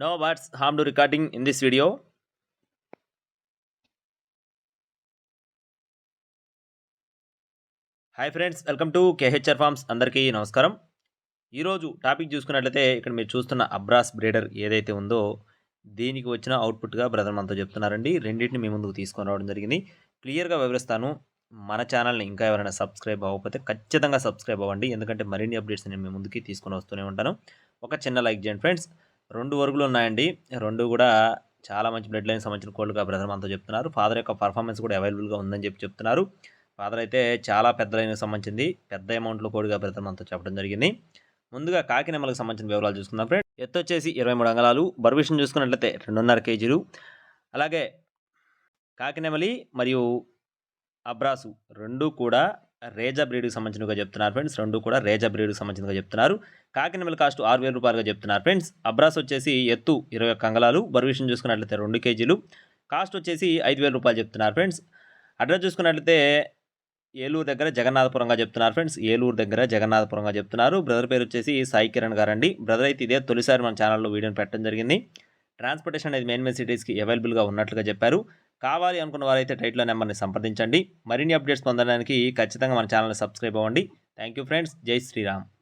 No words harm to recording in this video. Hi friends welcome to KHR farms అందరికీ నమస్కారం. ఈరోజు topic చూసుకున్నట్లయితే ఇక్కడ మీరు చూస్తున్న అబ్రాస్ బ్రీడర్ ఏదైతే ఉందో దీనికి వచ్చిన అవుట్పుట్గా బ్రదర్ మనతో చెప్తున్నారండి. రెండింటిని మీ ముందుకు తీసుకొని రావడం జరిగింది. క్లియర్గా వివరిస్తాను. మన ఛానల్ని ఇంకా ఎవరైనా సబ్స్క్రైబ్ అవ్వకపోతే ఖచ్చితంగా సబ్స్క్రైబ్ అవ్వండి. ఎందుకంటే మరిన్ని అప్డేట్స్ నేను మీ ముందుకి తీసుకొని వస్తూనే ఉంటాను. ఒక చిన్న లైక్ చేయండి ఫ్రెండ్స్ రెండు వరుగులు ఉన్నాయండి. రెండు కూడా చాలా మంచి బ్లడ్ లైన్ సంబంధించిన కోళ్ళుగా బ్రదర్ మనతో చెప్తున్నారు. ఫాదర్ యొక్క పర్ఫార్మెన్స్ కూడా అవైలబుల్గా ఉందని చెప్పి చెప్తున్నారు. ఫాదర్ అయితే చాలా పెద్ద లైన్కి సంబంధించింది. పెద్ద అమౌంట్లో కోడిగా బ్రదర్ మనతో చెప్పడం జరిగింది. ముందుగా కాకినెమ్మలకు సంబంధించిన వివరాలు చూసుకుందాం ఫ్రెండ్. ఎత్తు వచ్చేసి ఇరవై మూడు అంగళాలు. బర్విషన్ చూసుకున్నట్లయితే రెండున్నర కేజీలు. అలాగే కాకినెమలి మరియు అబ్రాసు రెండు కూడా రేజా బ్రీడ్కి సంబంధించినగా చెప్తున్నారు ఫ్రెండ్స్. రెండు కూడా రేజా బ్రీడ్కి సంబంధించినగా చెప్తున్నారు. కాకినెమల కాస్ట్ ఆరు వేల రూపాయలుగా చెప్తున్నారు ఫ్రెండ్స్. అబ్రాస్ వచ్చేసి ఎత్తు ఇరవై ఒక్క అంగళాలు. బర్విషన్ చూసుకున్నట్లయితే రెండు కేజీలు. కాస్ట్ వచ్చేసి ఐదు వేల రూపాయలు చెప్తున్నారు ఫ్రెండ్స్. అడ్రస్ చూసుకున్నట్లయితే ఏలూరు దగ్గర జగన్నాథపురంగా చెప్తున్నారు ఫ్రెండ్స్. ఏలూరు దగ్గర జగన్నాథపురంగా చెప్తున్నారు. బ్రదర్ పేరు వచ్చేసి సాయి కిరణ్ గారండి బ్రదర్ అయితే ఇదే తొలిసారి మన ఛానల్లో వీడియోని పెట్టడం జరిగింది. ట్రాన్స్పోర్టేషన్ అనేది మెయిన్ మెయిన్ సిటీస్కి అవైలబుల్గా ఉన్నట్లుగా చెప్పారు. కావాలి అనుకున్న వారైతే టైట్లో నెంబర్ని సంప్రదించండి. మరిన్ని అప్డేట్స్ పొందడానికి ఖచ్చితంగా మన ఛానల్ని సబ్స్క్రైబ్ అవ్వండి. Thank you friends. జై శ్రీరామ్.